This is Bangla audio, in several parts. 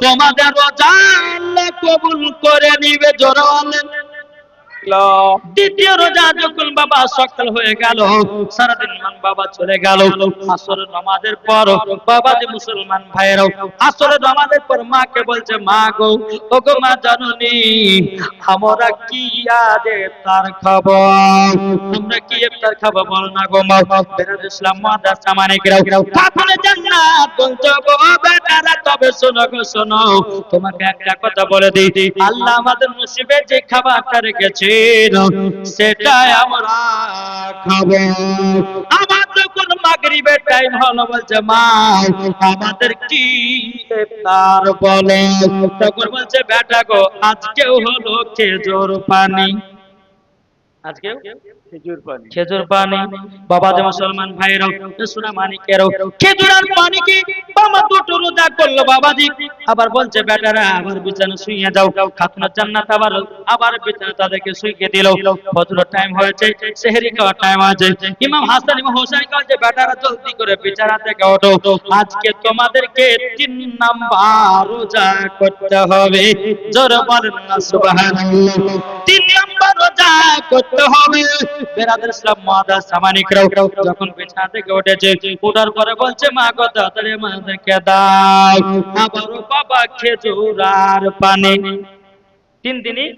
তোমাদের রোজা কবুল করে নিবে জোরে দ্বিতীয় রোজা যখন বাবা সকাল হয়ে গেল, সারাদিন মান বাবা চলে গেল। আসরের নামাজের পর বাবা যে মুসলমান ভাইরাও আসরের নামাজের পর মাকে বলছে, মা গো ও গো মা জাননি, আমরা কি আজে তার খবর আমরা কি ইফতার খাব বল না গো মা। বেরাদ ইসলাম মাদ্রাসা মানে কিরাও কাফনে জান্নাত বলছো গো বেটারা? তবে শোনো গো, শোনো। তোমাকে একটা কথা বলে দিই। আল্লাহ আমাদের নসিবে যে খাবারটা রেখেছেন সেটাই আমরা খাব। আমার যখন মাগরিবের টাইম হলো বলছে মা আমাদের কি তার বলে? তখন বলছে, বেটা গো, আজকেও হলো খেজুর পানি। আজকেও খেজুর পানি। খেজুর পানি। বাবা যে মুসলমান ভাইরাও সোনা মানিকেরও, খেজুরার পানি কি? বাবা দুটো রোজা করল বাবাজি। আবার বলছে, বেটারা আবার বিছানা শুইয়ে যাও। খাতুনা জান্নাত আবার আবার বিছানা তাদেরকে শুইয়ে দিল। ফজর টাইম হয়েছে, সেহরি খাওয়ার টাইম আছে। ইমাম হাসান ইমাম হোসেন কাছে বেটারা, জলদি করে বিছানা থেকে ওঠো। আজকে তোমাদেরকে তিন নাম্বার রোজা করতে হবে। জোর বলেন না, সুবহানাল্লাহ। তিন নাম্বার থেকে উঠেছে ওঠার পরে বলছে, মা গো তাড়াতাড়ি আমাদেরকে দাও। আবারও বাবা খেজুর আর পানি। তিন দিনই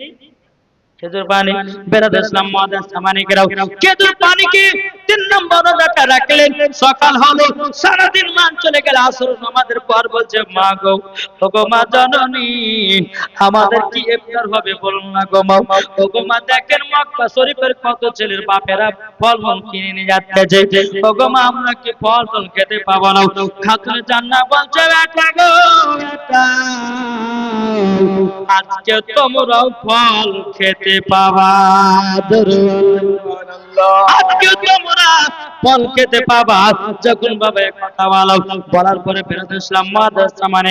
খেজুর পানি বেরাদের ইসলাম মাদার সামানিকরাও খেজুর পানি কি? তিন নম্বর রোজাটা রাখলেন সকাল হলো সারাদিন মান চলে গেল আসর নামাজের পর বলছে মা গো ও মা জননী আমাদের কি ইফতার হবে বলুন না গো মা। ও মা দেখেন মক্কা শরীফের কত ছেলের বাপেরা ফল ফল কিনে নিয়ে যাচ্ছে। ও গো মা আমরা কি ফল ফল খেতে পাবো না? খাতুনে জান্না বলছে বেটা গো বেটা। আজকে তোমরা ফল খেতে পাবা। মানে মানে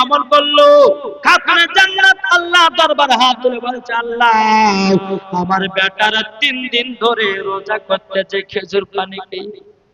আমল করল। আল্লাহ দরবার হাত তুলে বলছে, আল্লাহ, আমার বেটারা তিন দিন ধরে রোজা করতেছে, খেজুর পানি খেয়ে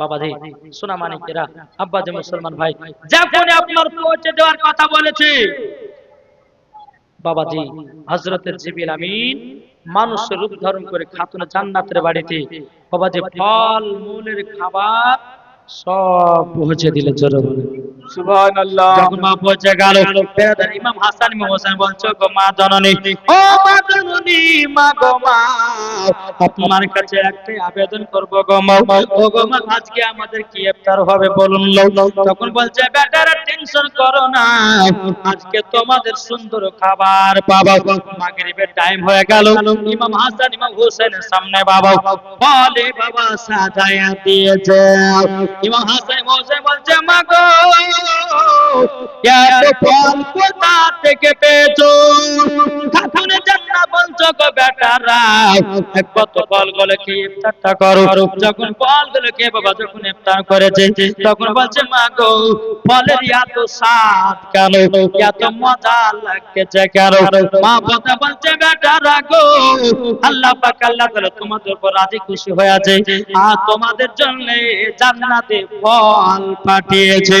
বাবাজি সোনা মানিকেরা আব্বা যে মুসলমান ভাই যখন আপনার পৌঁছে দেওয়ার কথা বলেছি। বাবাজি হজরতের জিবিল আমিন মানুষের রূপ ধারণ করে খাতুন জান্নাতের বাড়িতে। বাবাজি ফল মূলের খাবার সব পৌঁছে দিলে জোরে বলে। সুবহানাল্লাহ। যখন মা পৌঁছে গেল বেরাদার ইমাম হাসান ইমাম হোসেন বলছো গো মা জননী ও মা জননী মা গো মা আপনার কাছে একটাই আবেদন করব গো মা। ও গো মা আজকে আমাদের কি ইফতার হবে বলুন তখন বলছে বেটারা টেনশন করো না আজকে তোমাদের সুন্দর খাবার পাবা। মাগরিবের টাইম হয়ে গেল। ইমাম হাসান ইমাম হোসেনের সামনে বাবা বলে বাবা সাজায়া দিয়েছে। ইমাম হাসান হোসেন বলছে মাগো এত ফল কোথা থেকে পেয়েছ? বেটারা কত ফলগুলো কি ইফতারটা করো? যখনগুলো কে বাবা যখন ইফতার করেছে তখন বলছে মা গো ফলের এত স্বাদ কেন? এত মজা লাগছে কেন? মা কথা বলছে বেটারা গো আল্লাহ পাক আল্লাহ তাআলা তোমাদের উপর রাজি খুশি হয়ে আছে আর তোমাদের জন্য জান্নাতে ফল পাঠিয়েছে।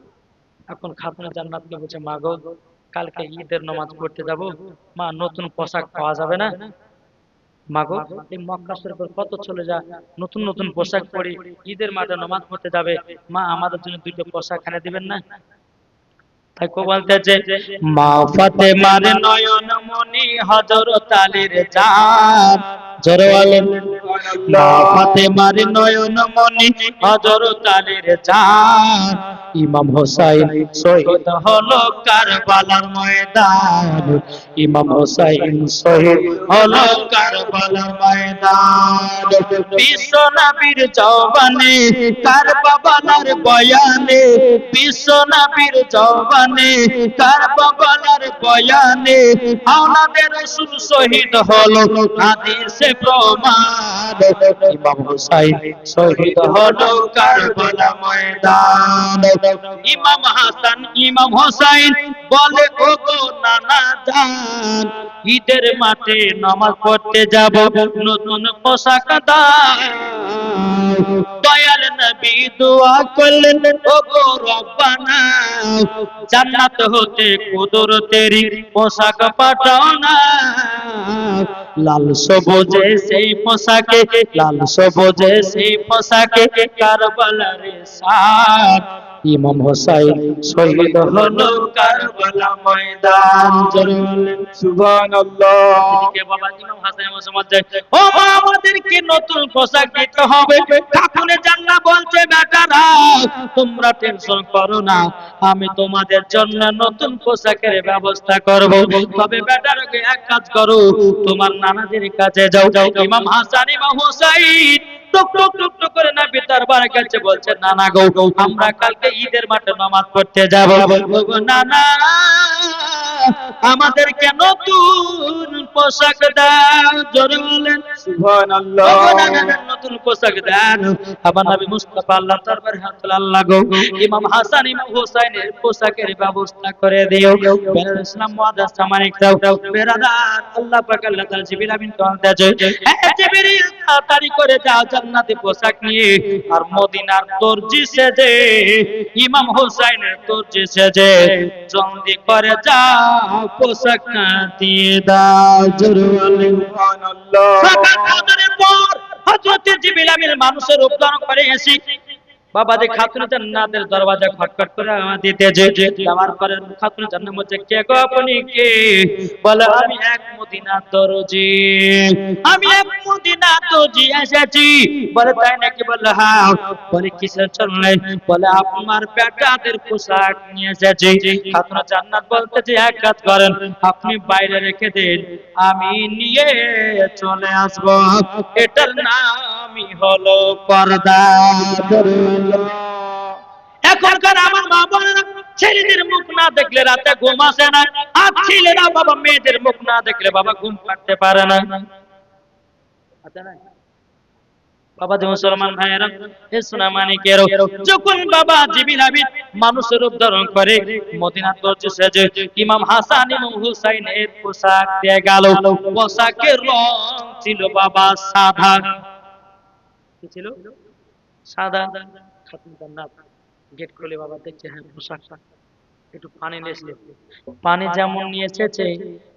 এখন খাতুনে জান্নাতকে বলছে মা গো, কালকে ঈদের নামাজ পড়তে যাব। মা, নতুন পোশাক পাওয়া যাবে না? মাগো এই মক্কা শরীফের কত চলে যা। নতুন নতুন পোশাক পরে। ঈদের মাঠে নামাজ পড়তে যাবে। মা, আমাদের জন্য দুটো পোশাক এনে দিবেন না? তাই কো বলতেছে মা ফাতেমার নয়ন মনি হযরত আলীর জান জোরে মা ফাতেমার নয়ন মনি হযরত আলীর জান ইমাম হোসাইন শহীদ হলো কারবালার ময়দান। ইমাম হোসাইন শহীদ হলো কারবালার ময়দান। বিশ্ব নবীর জওয়ানে কারবালার বয়ানে, বিশ্ব নবীর জওয়ানে কারবালার বয়ানে আওলাদের রাসূল শহীদ হলো হাদিসে প্রমাণ। ইমাম হুসাইন শহীদ হলো কারবালা ময়দান ইমাম হাসান ইমাম হোসাইন বলে, ও গো নানা জান, ঈদের মাঠে নামাজ পড়তে যাব, নতুন পোশাক দাও। দয়াল নবী দোয়া করলেন, ও গো রব্বানা, জান্নাত হতে কুদরতেরি পোশাক পাঠাও না। লাল সবুজে সেই পোশাকে, লাল সবুজে সেই পোশাকে কারবালার সাথ ইমাম হোসাইন শহীদ হলো কারবালা ময়দান। জোরে বলেন সুবহানাল্লাহ। কে বাবা ইমাম হাসান মোহাম্মদ ও আমাদেরকে নতুন পোশাক দিতে হবে। কাকুনে জান্না বলছে বেটারা, তোমরা টেনশন করো না, আমি তোমাদের জন্য নতুন পোশাকের ব্যবস্থা করব। তবে বেটারকে এক কাজ করো, তোমার নানাদের কাছে যাও। যাও ইমাম হাসান, ইমাম হুসাইন বলছে, নানা গো, আমরা কালকে ঈদের মাঠে নামাজ পড়তে যাব। ওগো নানা আমাদেরকে নতুন পোশাক দাও জোরে বলেন। সুবহানাল্লাহ। নতুন পোশাক দেন। আমার নবী মুস্তাফা আল্লাহ দরবারে হাত আল্লাহ গো। ইমাম হাসান ইমাম হুসাইনের পোশাকের ব্যবস্থা করে দিও। বেরাদ ইসলাম মুআদ্দাস সামানিক দাও। বেরাদার আল্লাহ পাক আল্লাহ তাআলা জিবরিল আমিন তো আনতেছে হে জিবরিল তাড়াতাড়ি করে যাও জান্নাতি পোশাক নিয়ে। আর মদিনার দর্জি সেজে ইমাম হুসাইনের দর্জি সেজে জলদি করে যাও। পোশাক দিয়ে দাও। জোরে বলেন সুবহানাল্লাহ সাকাত পর হযরত জিবরিল আমিন মানুষের রূপ ধারণ করে এসে বাবা যে খাতুন জান্নাতের দরওয়াজা খটখট করে দিতে যে যাওয়ার পরে খাতুন জান্নাত বলছে, কে গো আপনি কে? বলে, আমি এক মদিনা দরজি। আমি এক মদিনা দরজি এসেছি। বলে, তাই নাকি? বলে হ্যাঁ। বলে, কিসের জন্য? বলে, আপনার বেটাদের পোশাক নিয়ে এসেছি। খাতুন জান্নাত বলতেছে এক কাজ করেন, আপনি বাইরে রেখে দিন, আমি নিয়ে চলে আসব। এটার নামই হলো পর্দা। এখনকার আমার মা ছেলেদের মুখ না দেখলে রাতে ঘুম আসে না, আর ছেলেরা বাবা মেয়েদের মুখ না দেখলে বাবা ঘুম পাড়তে পারে না। মানুষের রূপ করে মদিনা দরজে সেজে ইমাম হাসান ইমাম হুসাইনের পোশাক দিয়ে গেল। পোশাকের রং ছিল বাবা সাদা। কি ছিল? সাদা। খাতুন জান্নাত গেট খুলে বাবা দেখছে হ্যাঁ পোশাক। একটু পানি নিয়েছে। পানি যেমন নিয়ে এসেছে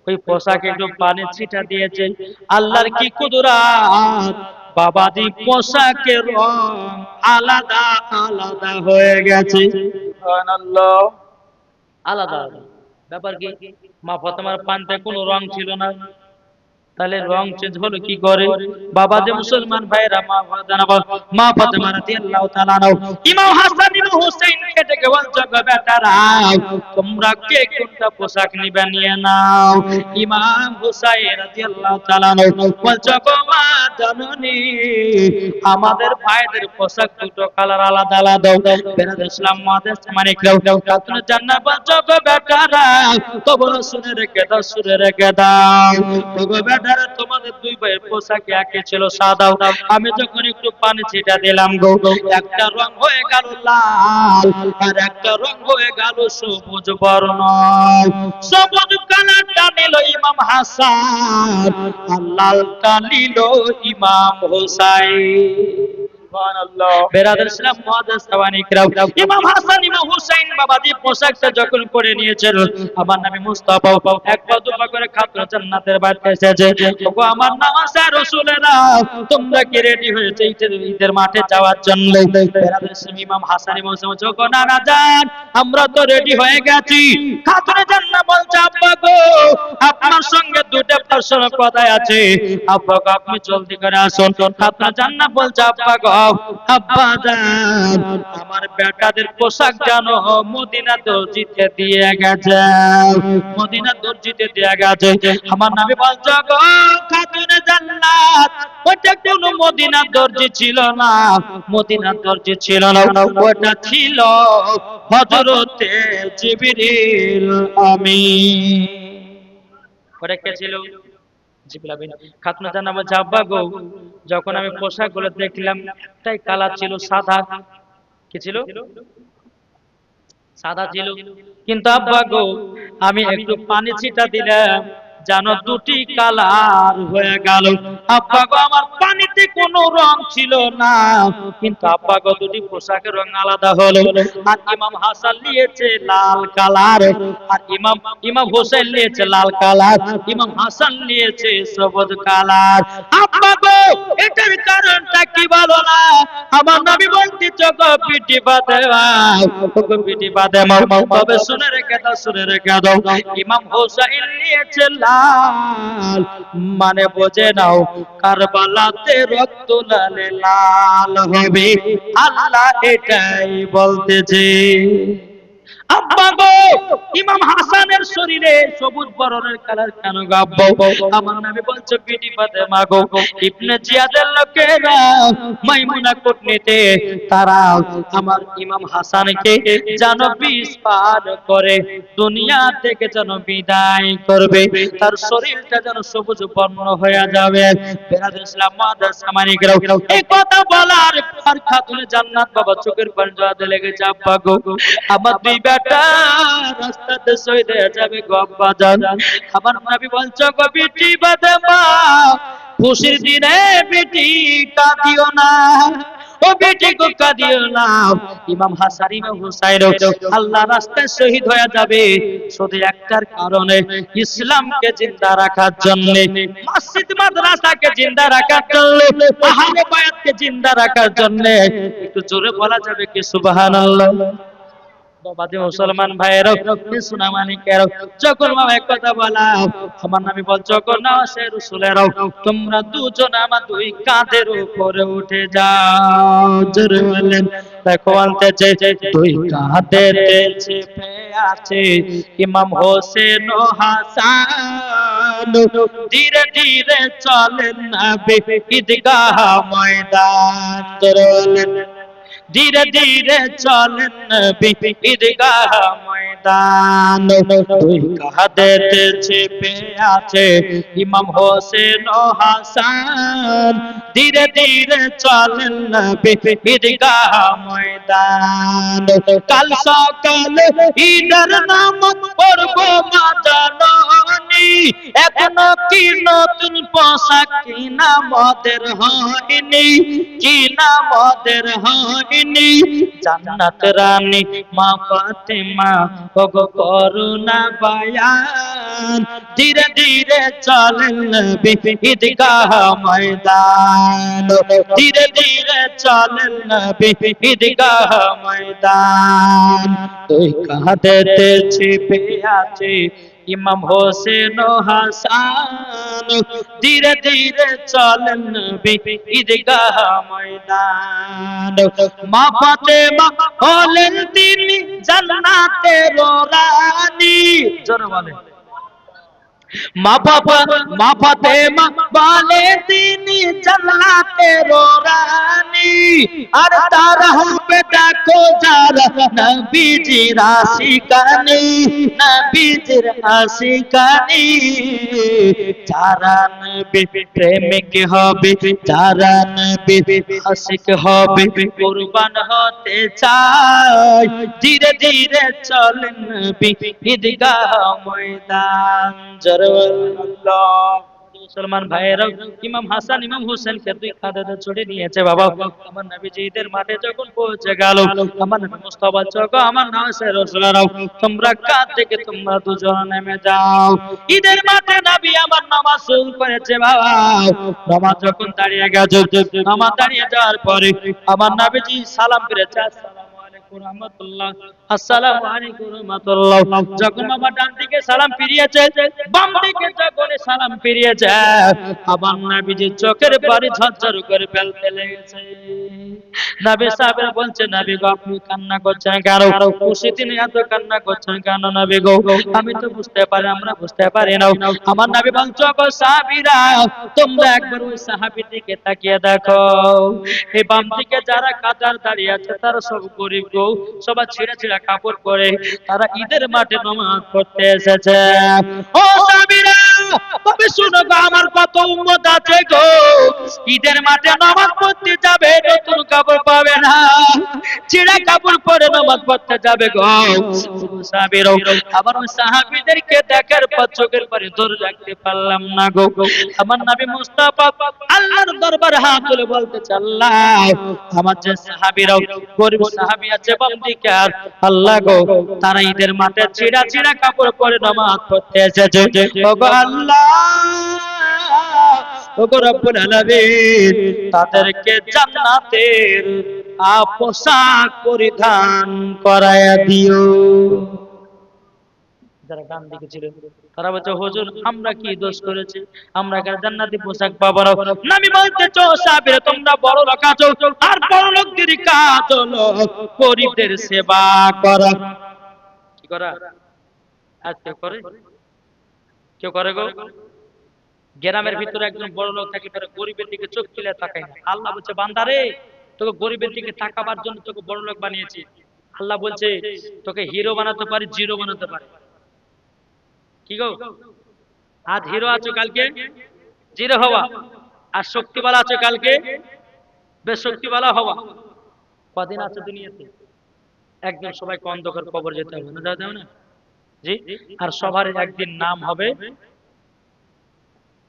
ওই পোশাকে একটু পানি ছিটা দিয়েছে। আল্লাহর কি কুদরাত? বাবাজি পোশাকের রং আলাদা আলাদা হয়ে গেছে। আলাদা। ব্যাপার কি? মা ফতেমার পান্তে কোনো রং ছিল না। তাহলে রং চেঞ্জ হলো কি করে? বাবা যে মুসলমান ভাইরা মা জানাব, মা ফাতেমা রাদিয়াল্লাহু তাআলা নাও ইমাম হাসান ইমাম হুসাইন কে ডেকে বলছো গো বেটারা, তোমরা কে কোনটা পোশাক নিবে নিয়ে নাও? ইমাম হুসাইন রাদিয়াল্লাহু তাআলা নাও বলছো গো মা জননী, আমাদের ভাইদের পোশাক দুটো কালার আলাদা আলাদা। বেরাদ ইসলাম মাদের মানে কেউ কেউ কাতুন জান্নাত বলছো গো বেটারা তবু শুনে রেখে দাও শুনে রেখে দাও। ওগো বেটারা তোমাদের দুই ভাইয়ের পোশাক একই ছিল সাদা আমি যখন একটু পানি ছিটা দিলাম একটা রং হয়ে গেল লাল আর একটা রং হয়ে গেল সবুজ বর্ণ। সবুজ কালারটা নিল ইমাম হাসান আর লালটা নিল ইমাম বেরাদের আমার খাতর তো রেডি হয়ে গেছি। আপনার সঙ্গে দুটো পার্সোনাল কথাই আছে। আপনি জলদি করে আসুন। খাতুনে জান্নাত বলছে, আব্বা গো আমার বেটাদের পোশাক জানো মদিনা দর্জিতে দিয়ে গেছে। মদিনা দর্জিতে দিয়ে গেছে। আমার নামে খাতুনে জান্নাত। ওটা কোনো মদিনা দর্জি ছিল না। মদিনা দর্জি ছিল না। ওটা ছিল হযরতে জিবরিল আমিন। ওটা কে ছিল? খাতুনে জানাব জাব্বা গো, যখন আমি পোশাকগুলো দেখলাম তাই কালার ছিল সাদা। কি ছিল? সাদা ছিল। কিন্তু আব্বা গো, আমি একটু পানি ছিটা দিলাম। জানো দুটি কালার হয়ে গেল। আব্বা গো, আমার পানিতে কোনো রং ছিল না, কিন্তু আব্বা গো, দুটি পোশাকের রং আলাদা হলো। আর ইমাম হাসান নিয়েছে লাল কালার, আর ইমাম ইমাম হোসেন নিয়েছে লাল কালার, ইমাম হাসান নিয়েছে সবুজ কালার। আব্বা গো, এটার কারণটা কি বলো না? আমার নবী বলতে চোখ পিটি বাদে পিটি বাদে তবে শুনে রেখে দাও, শুনে রেখে দাও। ইমাম হোসেন নিয়েছে লাল মানে বোঝে নাও কারবালাতে রক্ত লালে লাল হবে। আল্লাহ এটাই বলতেছে। দুনিয়া থেকে যেন বিদায় করবে। তার শরীরটা যেন সবুজ বর্ণ হয়ে যাবে। বলার জান্নাত বাবা চোখের পানি জড়াতে লেগেছে, আব্বা গো। আমার দুই বেটা রাস্তাতে যাবে গো আব্বা জান আমার নবী বলছো খুশির দিনে বিটি কাঁদিও না। ও বেটি গো কাঁদিও না। ইমাম ইমাম হুসাইন আল্লাহ রাস্তায় শহীদ হয়ে যাবে। শুধু একটার কারণে ইসলামকে জিন্দা রাখার জন্য, মসজিদ, মাদ্রাসাকে জিন্দা রাখার জন্য বায়াতকে জিন্দা রাখার জন্য, একটু জোরে বলা যাবে কি সুবহানাল্লাহ? বাবাজি মুসলমান ভাইয়েরাও সুনামানিকেরাও যখন মা এক কথা বলা আমার নামি বল, যখন না সে রসুলেরাও, তোমরা দুজন আমার দুই কাঁধের উপরে উঠে যাও। জোরে দেখো আনতেছে, দুই কাঁধেতে চেপে আছে ইমাম হোসেন ও হাসান। ধীরে ধীরে চলেন নবী ঈদগাহ ময়দান। জোরে ধীরে ধীরে চলেন ঈদগাহ ময়দান। দুই কাঁধেতে চেপে আছে ইমাম হোসেন হাসান। ধীরে ধীরে চলেন ঈদগাহ ময়দান। কাল সকালে ঈদের নামাজ পড়ব মা জাননী এখনও কি নতুন পোশাক কিনা মদের হয়নি, কিনা মদের হয়নি। জান্নাত রানী, মা ফাতেমা, ওগো করুণা বায়ান। ধীরে ধীরে চলেন নবী ঈদগাহ ময়দান। ধীরে ধীরে চলেন নবী ঈদগাহ ময়দান। তুই কাঁদেতে ছিপে আছে ইমাম হোসেন হাসান, ধীরে ধীরে চলেন ঈদগাহ ময়দান। মা ফাতেমা হলেন তিনি জান্নাতের রানী জোরে বলেন। মা বাবা মা ফাতেমা বলে তিনি জান্নাতের রানী আর তার হবে দেখো যারা নবীজির আশিকানি নবীজির আশিকানি যারা নবী প্রেমিক হবে, যারা নবী আশিক হবে, কুরবান হতে চায়। ধীরে ধীরে চলেন নবী ঈদগাহ ময়দান জরওয়াল আল্লাহ মুসলমান ভাইয়েরাও ইমাম হাসান, ইমাম হোসেনকে দুই কাঁধে চড়ে নিয়েছে। বাবা, আমার নবীজি ঈদের মাঠে যখন পৌঁছে গেল, আমার মুস্তাফা চক, আমার নাসে রসুলারাও, তোমরা কাঁধ থেকে তোমরা দুজন নেমে যাও? ঈদের মাঠে নবী আমার নামাজ শুরু করেছে, বাবা। নামাজ যখন দাঁড়িয়ে গেছে নামাজ দাঁড়িয়ে যাওয়ার পরে আমার নবীজি সালাম ফিরেছে আমি তো বুঝতে পারি, আমরা বুঝতে পারি না। আমার নবী বলছো তোমরা একবার ওই সাহাবীর দিকে তাকিয়ে দেখো। এই বাম দিকে যারা কাতার দাঁড়িয়ে আছে, তারা সব গরিব। গো সবাই ছিঁড়া ছিঁড়া কাপড় পরে তারা ঈদের মাঠে নমাজ পড়তে এসেছে। ও তবে শুনো গো, আমার কত উম্মত আছে গো। ঈদের মাঠে নামাজ পড়তে যাবে, নতুন কাপড় পাবে না। ছিঁড়া কাপড় পরে নামাজ পড়তে যাবে গো। সাহাবীরা ওই সাহাবীদেরকে দেখার পর চোখের পরে ধরে রাখতে পারলাম না গো। আমার নবী মুস্তাফা আল্লাহর দরবারে হাত তুলে বলতে আল্লাহ আমার যে সাহাবীরাও গরিব সাহাবী আছে বামদিকে আর আল্লাহ গো, তারা ঈদের মাঠে ছিঁড়া ছিঁড়া কাপড় পরে নামাজ পড়তে এসেছে। ওগো আল্লাহ। তাদেরকে জান্নাতের আ পোশাক পরিধান করায়া দিও। যারা ডান দিকে ছিল, তারা বলছে, হুজুর, আমরা কি দোষ করেছি? আমরা এখানে জান্নাতি পোশাক পাবো না? নবী বলতে চো সাহাবীরা তোমরা বড় লোক আছো, আর বড় লোকদের কাজ হলো গরিবদের সেবা করা। কি করা? আজ কেউ করে? কেউ করে গো? গ্রামের ভিতরে একজন বড় লোক থাকলে পরে গরিবের দিকে চোখ তুলে তাকায় না। আল্লাহ বলছে বান্দারে তোকে গরিবের দিকে তাকাবার জন্য তোকে বড় লোক বানিয়েছি। আল্লাহ বলছে তোকে হিরো বানাতে পারি জিরো বানাতে পারি। কি গো? আজ হিরো আছো কালকে? জিরো হওয়া। আর শক্তিবালা আছো কালকে? বেশ শক্তিবালা হওয়া। কদিন আছে দুনিয়াতে? একদিন সবাই অন্ধকার কবর যেতে হবে। না যাওয়া যাবে না? জি? আর সবার একদিন নাম হবে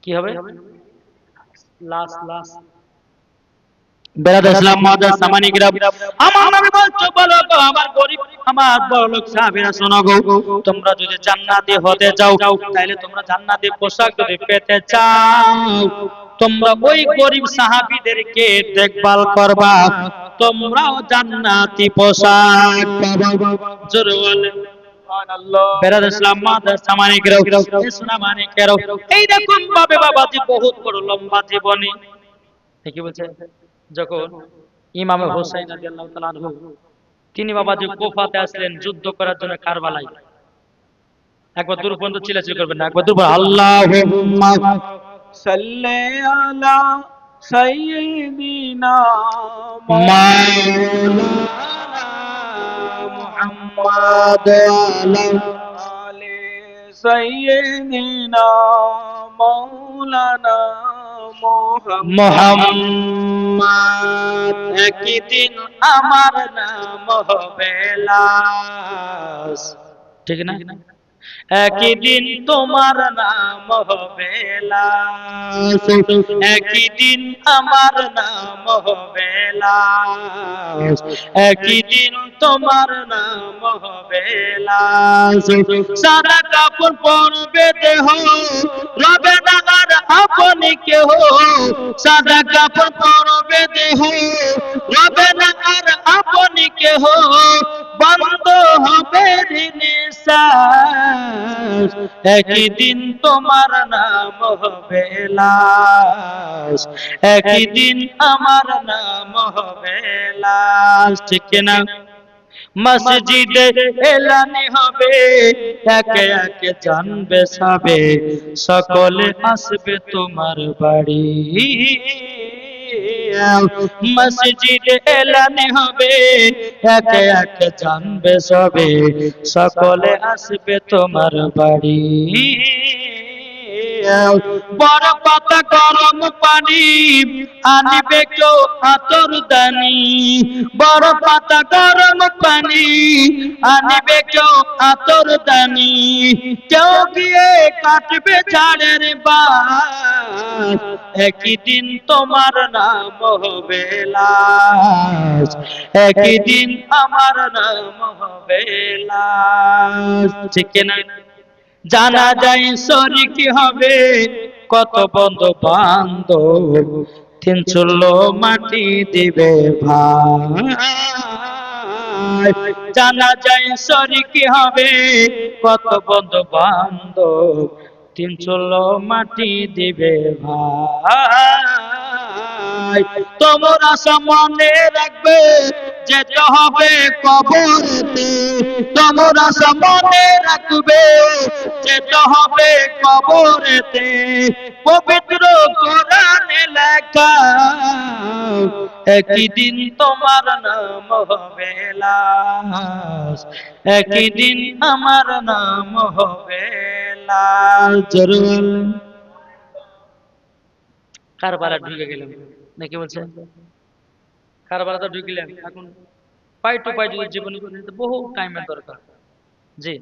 কি হবে? লাশ লাশ বেরাদ ইসলাম মাদার সামানি গ্রাম আমার নবী বলছো বলো গো আমার গরিব আমার বড় লোক সাহাবীরা শোনো গো তোমরা যদি জান্নাতি হতে চাও তাহলে তোমরা জান্নাতি পোশাক যদি পেতে চাও তোমরা ওই গরিব সাহাবীদেরকে দেখভাল করবা তোমরাও জান্নাতি পোশাক পাবা। জোরে বলে সুবহানাল্লাহ বেরাদ তিনি বাবাজি কোফাতে আসলেন যুদ্ধ করার জন্য কারবালায়। একবার দূর পর্যন্ত চিল্লাচিল্লি করবেন না, একবার দূর আল্লাহুম্মা সাল্লি আলা মাওলানা আলে সাইয়্যিদিনা মাওলানা মুহাম্মদ। মোহাম্মদ একদিন আমার নাম হবে লাশ। ঠিক না? একদিন তোমার নাম হবে লাশ একদিন আমার নাম হবে লাশ একদিন তোমার নাম হবে লাশ সাদা কাপড় পরবে দেহ, রবে না আর আপনি কেহ। সাদা কাপড় পরবে দেহ, রবে না আর আপনি কেহ। বন্ধ হবে নিঃশ্বাস একদিন তোমার নাম হবে লাশ একদিন আমার নাম হবে লাশ ঠিক না? মসজিদে এলানি হবে, একে একে জানবে সবে, সকলে আসবে তোমার বাড়ি। মসজিদে এলানি হবে একে এক জানবে সবে। সকলে আসবে তোমার বাড়ি। বড় পাতা গরম পানি আনিবে কেউ আতর দানি। বড় পাতা গরম পানি আনিবে কেউ আতর দানি। কেউ গিয়ে কাটবে ঝাড়ের বাস, একই দিন তোমার নাম হবে লাশ। একই দিন আমার নাম হবে ঠিক না জানা যায় শরিকি হবে। কত বন্ধু বান্ধব, তিন মাটি দিবে ভাই। জানা যায় শরিকি হবে, কত বন্ধু বান্ধব, তিন মাটি দিবে ভাই। তোমরা সামনে রাখবে যেতে হবে কবরেতে তোমরা সামনে রাখবে। যেতে হবে কবরেতে পবিত্র কোরআনে লেখা একই দিন তোমার নাম হবে লাশ একই দিন আমার নাম হবে লাশ জরুর। কারবারা ঢুকে গেলাম। নাকি বলছে কারবারা তো ঢুকলেন। এখন পাই টু পাই যদি জীবনে বহু টাইমের দরকার। জি।